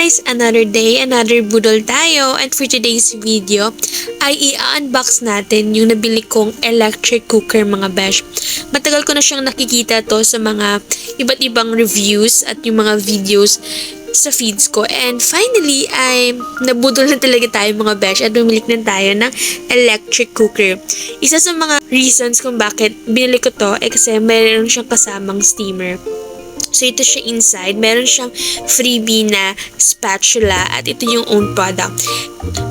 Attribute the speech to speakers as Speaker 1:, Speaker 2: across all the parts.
Speaker 1: guys! Another day, another budol tayo. And for today's video, ay i-unbox natin yung nabili kong electric cooker mga besh. Matagal ko na siyang nakikita to sa mga iba't ibang reviews at yung mga videos sa feeds ko. And finally, ay nabudol na talaga tayo mga besh at bumili na tayo ng electric cooker. Isa sa mga reasons kung bakit binili ko to ay kasi mayroon siyang kasamang steamer. So, ito siya inside. Meron siyang freebie na spatula at ito yung own product.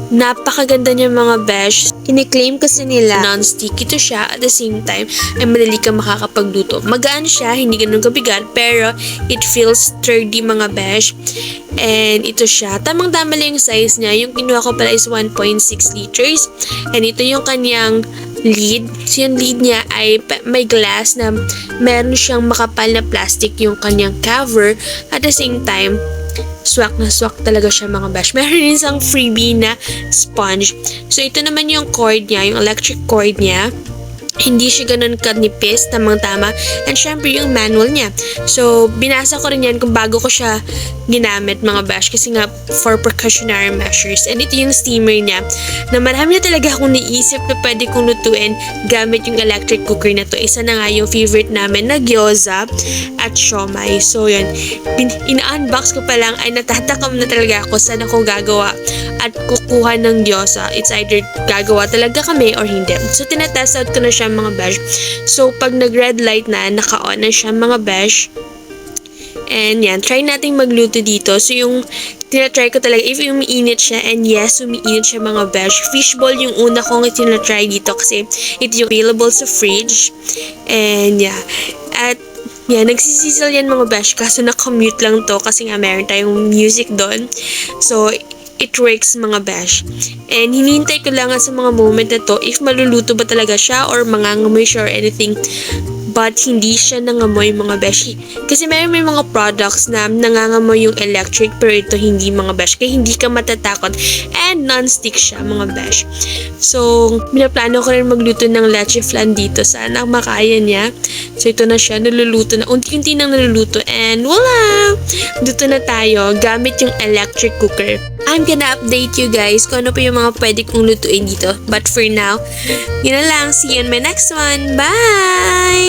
Speaker 1: Napakaganda niya mga besh. Kiniklaim kasi nila non-stick ito siya at the same time ay madali ka makakapagluto. Magaan siya, hindi ganun kabigat pero it feels sturdy mga besh. And ito siya. Tamang-tama lang yung size niya. Yung kinuha ko pala is 1.6 liters. And ito yung kanyang lid. So, yung lid niya ay may glass na meron siyang makapal na plastic yung kanyang cover. At the same time, swak na swak talaga siya mga bash. Meron din isang freebie na sponge. So, ito naman yung cord niya, yung electric cord niya. Hindi siya ganun kanipis, tamang-tama. And syempre, yung manual niya. So, binasa ko rin yan kung bago ko siya ginamit, mga bash. Kasi nga, for precautionary measures. And ito yung steamer niya. Na marami na talaga akong naisip na pwede kong lutuin gamit yung electric cooker na to. Isa na nga yung favorite namin na gyoza at siomay. So, yun. Ina-unbox ko pa lang ay natatakam na talaga ako saan ako gagawa at kukuha ng gyoza. It's either gagawa talaga kami or hindi. So, tinatest out ko na siya mga besh. So, pag nag-red light na, naka-on na siya mga besh. And yan, try nating magluto dito. So, yung tinatry ko talaga, if umiinit siya, and yes, umiinit siya mga besh. Fishball yung una kong tinatry dito kasi ito yung available sa fridge. And yeah, at Yeah, nagsisisil yan mga besh kaso na-commute lang to kasi nga meron tayong music doon. So, it works mga besh. And hinihintay ko lang sa mga moment na to if maluluto ba talaga siya or mangangamoy siya or anything but hindi siya nangamoy mga besh. Kasi meron may mga products na nangangamoy yung electric pero ito hindi mga besh. Kaya hindi ka matatakot and non-stick siya mga besh. So, binaplano ko rin magluto ng leche flan dito. Sana makaya niya. So, ito na siya. Naluluto na. Unti-unti nang naluluto. And voila! Dito na tayo gamit yung electric cooker. I'm gonna update you guys kung ano pa yung mga pwede kong lutuin dito. But for now, yun na lang. See you in my next one. Bye!